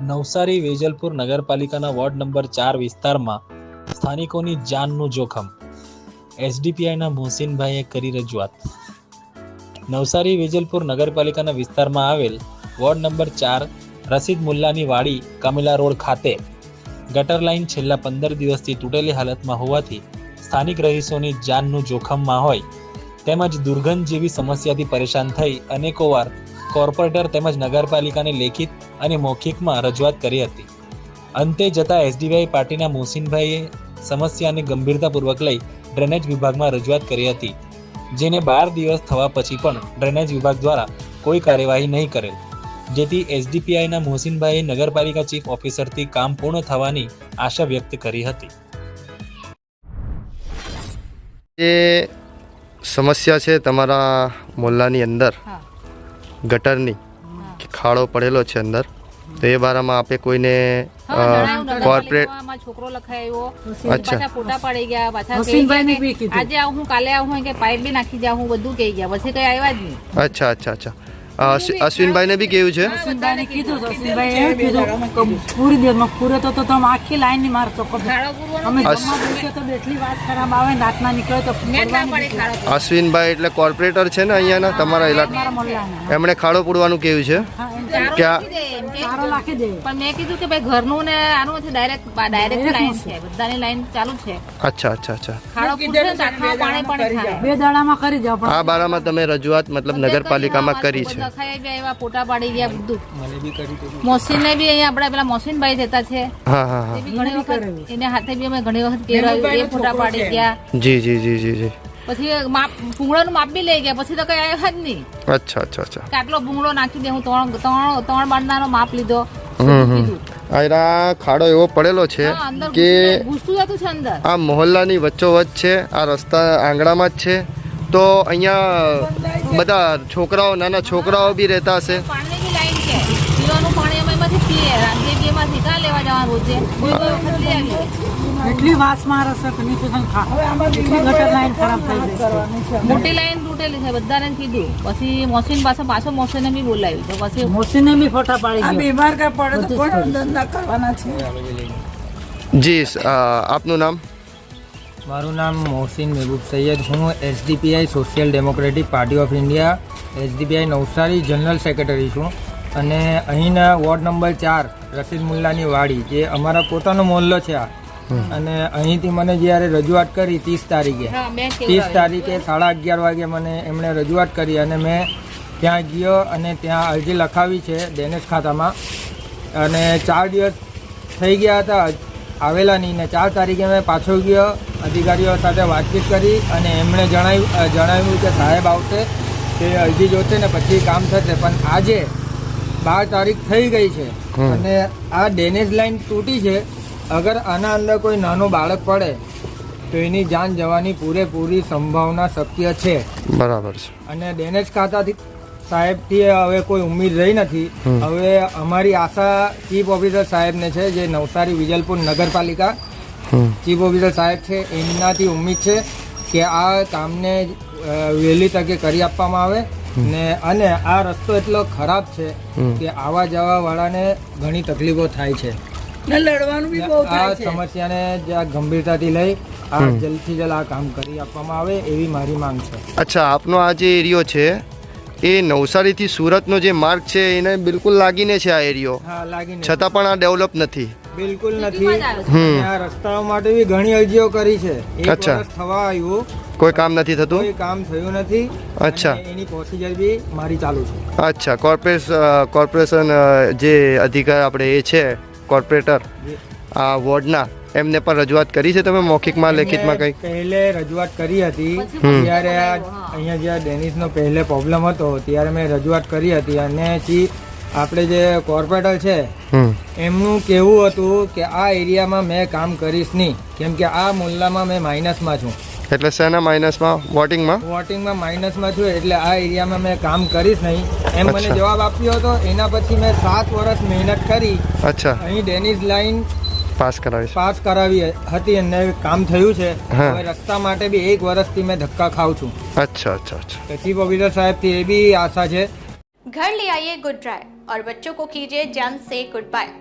નવસારી વેજલપુર નગરપાલિકાના ward number ચાર વિસ્તારમાં સ્થાનિકોની જાનનું જોખમ. એસડીપીઆઈના મોહસિનભાઈએ કરી રજૂઆત. નવસારી વેજલપુર નગરપાલિકાના વિસ્તારમાં આવેલ વોર્ડ નંબર ચાર રસીદ મુલ્લાની વાડી કમિલા રોડ ખાતે ગટર લાઇન છેલ્લા પંદર દિવસથી તૂટેલી હાલતમાં હોવાથી સ્થાનિક રહીશોની જાનનું જોખમમાં હોય તેમજ દુર્ગંધ જેવી સમસ્યાથી પરેશાન થઈ અનેકોવાર કોર્પોરેટર તેમજ નગરપાલિકાને લેખિત અને મૌખિકમાં રજૂઆત કરી હતી. અંતે જતા એસડીવાય પાર્ટીના મોહસિનભાઈએ સમસ્યાને ગંભીરતાપૂર્વક લઈ ડ્રેનેજ વિભાગમાં રજૂઆત કરી હતી જેને બાર દિવસ થવા પછી પણ ડ્રેનેજ વિભાગ દ્વારા કોઈ કાર્યવાહી નહીં કરેલ. જેથી એસડીપીઆઈના મોહસિનભાઈએ નગરપાલિકા ચીફ ઓફિસરથી કામ પૂર્ણ થવાની આશા વ્યક્ત કરી હતી. જે સમસ્યા છે તમારા મોહલ્લાની અંદર ગટરની ખાડો પડેલો છે અંદર. તો એ બારામાં આપે કોઈને કોર્પોરેટ છોકરો લખાયો અચ્છા. પાછા ફોટા પડી ગયા પાછા. આજે આવું કાલે આવું કે પાઇપ બી નાખી જાઉં હું બધું કહી ગયા. પછી કઈ આવ્યા જ નહીં. અચ્છા અચ્છા અચ્છા. અશ્વિનભાઈને બી કેવું છે? અશ્વિનભાઈને કીધું અશ્વિનભાઈએ કીધું કે પૂરી દેરમાં પૂરે તો તો તમે આખી લાઈનની મારતો અમે અશ- જમવા બેસીએ તો એટલી વાત ખરાબ આવે ને નીકળે તો મેં જ ના પડવાની પડે ખાડો અશ્વિનભાઈ એટલે કોર્પોરેટર છે ને અહીંયાના તમારા ઇલાકા એમણે ખાડો પૂરવાનું કેવું છે? હા એમ ચારો ક્યાં? નાખી દે એમ કે. સારો નાખી દે. પણ મેં કીધું કે ભાઈ ઘરનું ને આનું નથી ડાયરેક્ટ ડાયરેક્ટ લાઈન છે. બધાની લાઈન ચાલુ જ છે. અચ્છા અચ્છા અચ્છા. આ બારામાં તમે રજૂઆત મતલબ નગરપાલિકામાં કરી છે. બધા ખાઈ એવા ફોટા પાડી ગયા બધું. મોસીન ને બી અહીંયા આપડા પેલા મોસીનભાઈ જતા છે. હા હા હા. ઘણી વખત એને હાથે બી અમે ઘણી વખત કેરાવ્યું એ ફોટા પાડી ગયા. જી જી જી જી જી. પછી માપ ભૂંગળાનું માપ બી લઈ ગયા. પછી તો કઈ આવ્યા જ નહીં. અચ્છા અચ્છા અચ્છા. આટલો ભૂંગળો નાખી દે. હું ત્રણ ત્રણ ત્રણ બાંધનાનો માપ લીધો. હમ ખાડો એવો પડેલો છે કે આ મોહલ્લાની વચ્ચોવચ્ચ છે આ રસ્તા આંગણામાં જ છે. તો અહીંયા બધા છોકરાઓ નાના છોકરાઓ બી રહેતા હશે. એટલી વાસ મારે છે કે નીચે થઈને ખા. એટલી ગટર લાઈન ખરાબ થઈ ગઈ મોટી લાઈન તૂટેલી છે બધાને કીધું. પછી મોસીન પાસે પાછો મોસીને બી બોલાવી તો પછી મોસીને બી ફોટા પાડી બીમાર કા પડે તો કોણ ધંધા કરવાના છે? જી આપનું નામ? મારું નામ મોહસિન મહેબૂબ સૈયદ હું SDPI social democratic party of India SDPI Navsari general secretary છું. અને અહીંના વોર્ડ નંબર ચાર રસીદ મુલ્લાની વાડી જે અમારા પોતાનો મોહલ્લો છે આ. અને અહીંથી મને જ્યારે રજૂઆત કરી ત્રીસ તારીખે ત્રીસ તારીખે સાડા અગિયાર વાગે મને એમણે રજૂઆત કરી અને મેં ત્યાં ગયો અને ત્યાં અરજી લખાવી છે ડેનેશ ખાતામાં. અને ચાર દિવસ થઈ ગયા હતા આવેલા નહીં. ને ચાર તારીખે મેં પાછો ગયો અધિકારીઓ સાથે વાતચીત કરી અને એમણે જણાવ્યું જણાવ્યું કે સાહેબ આવશે તે અરજી જોશે ને પછી કામ થશે. પણ આજે બાર તારીખ થઈ ગઈ છે અને આ ડેનેજ લાઈન તૂટી છે. અગર આના અંદર કોઈ નાનું બાળક પડે તો એની જાન જવાની પૂરેપૂરી સંભાવના શક્ય છે. બરાબર છે. અને ડેનેજ ખાતાથી સાહેબથી હવે કોઈ ઉમેદ રહી નથી. હવે અમારી આશા ચીફ ઓફિસર સાહેબને છે જે નવસારી વિજલપુર નગરપાલિકા ચીફ ઓફિસર સાહેબ છે એમનાથી ઉમ્મીદ છે કે આ કામને વહેલી તકે કરી આપવામાં આવે. ને અને આ રસ્તો એટલો ખરાબ છે કે આવા જવા વાળાને ઘણી તકલીફો થાય છે. ને લડવાનું બી બહુ આ સમસ્યાને જ્યાં ગંભીરતાથી લઈ આ જલ્દથી જલ્દ આ કામ કરી આપવામાં આવે એવી મારી માંગ છે. અચ્છા આપનો આ જે એરિયો છે એ નવસારીથી સુરતનો જે માર્ગ છે એને બિલકુલ લાગીને છે આ એરિયો છતાં પણ આ ડેવલપ નથી. બિલકુલ નથી. આ રસ્તાઓ માટે બી ઘણી અરજીઓ કરી છે. અચ્છા. થવા આવ્યું. કોઈ કામ નથી થતું? કોઈ કામ થયું નથી. અચ્છા. એની પ્રોસિજર બી મારી ચાલુ છે. અચ્છા. કોર્પોરેશન કોર્પોરેશન જે અધિકાર આપણે એ છે કોર્પોરેટર આ વોર્ડના એમને પણ રજૂઆત કરી છે તમે મૌખિકમાં લેખિતમાં કંઈક? પહેલે રજૂઆત કરી હતી. ત્યારે. અહીંયા જ્યાં ડેનિસનો પહેલે પ્રોબ્લેમ હતો ત્યારે મેં રજૂઆત કરી હતી. અને ચી આપણે જે કોર્પોરેટર છે એમનું કહેવું હતું કે આ એરિયામાં મેં કામ કરીશ નહીં. કેમ કે આ મુલ્લામાં મેં માઇનસમાં છું. એટલે શેના માઇનસમાં વોટિંગમાં? વોટિંગમાં માઇનસમાં છું એટલે આ એરિયામાં મેં કામ કરીશ નહીં. એમ મને જવાબ આપ્યો હતો એના પછી મેં સાત વર્ષ મહેનત કરી. અચ્છા. અહીં ડેનિસ લાઈન પાસ કરાવીશ પાસ કરાવી હતી અને કામ થયું છે હા. હવે રસ્તા માટે બી એક વર્ષથી મેં ધક્કા ખાઉં છું અચ્છા અચ્છા અચ્છા ચીફ ઓફિસર સાહેબથી એ બી આશા છે घर ले आइए गुड ड्राई और बच्चों को कीजिए जम से गुड बाय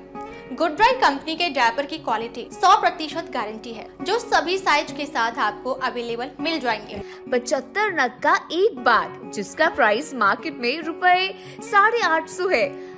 गुडराइट कंपनी के डायपर की क्वालिटी 100 प्रतिशत गारंटी है जो सभी साइज के साथ आपको अवेलेबल मिल जाएंगे पचहत्तर नग का एक बैग जिसका प्राइस मार्केट में रुपए साढ़े आठ सौ है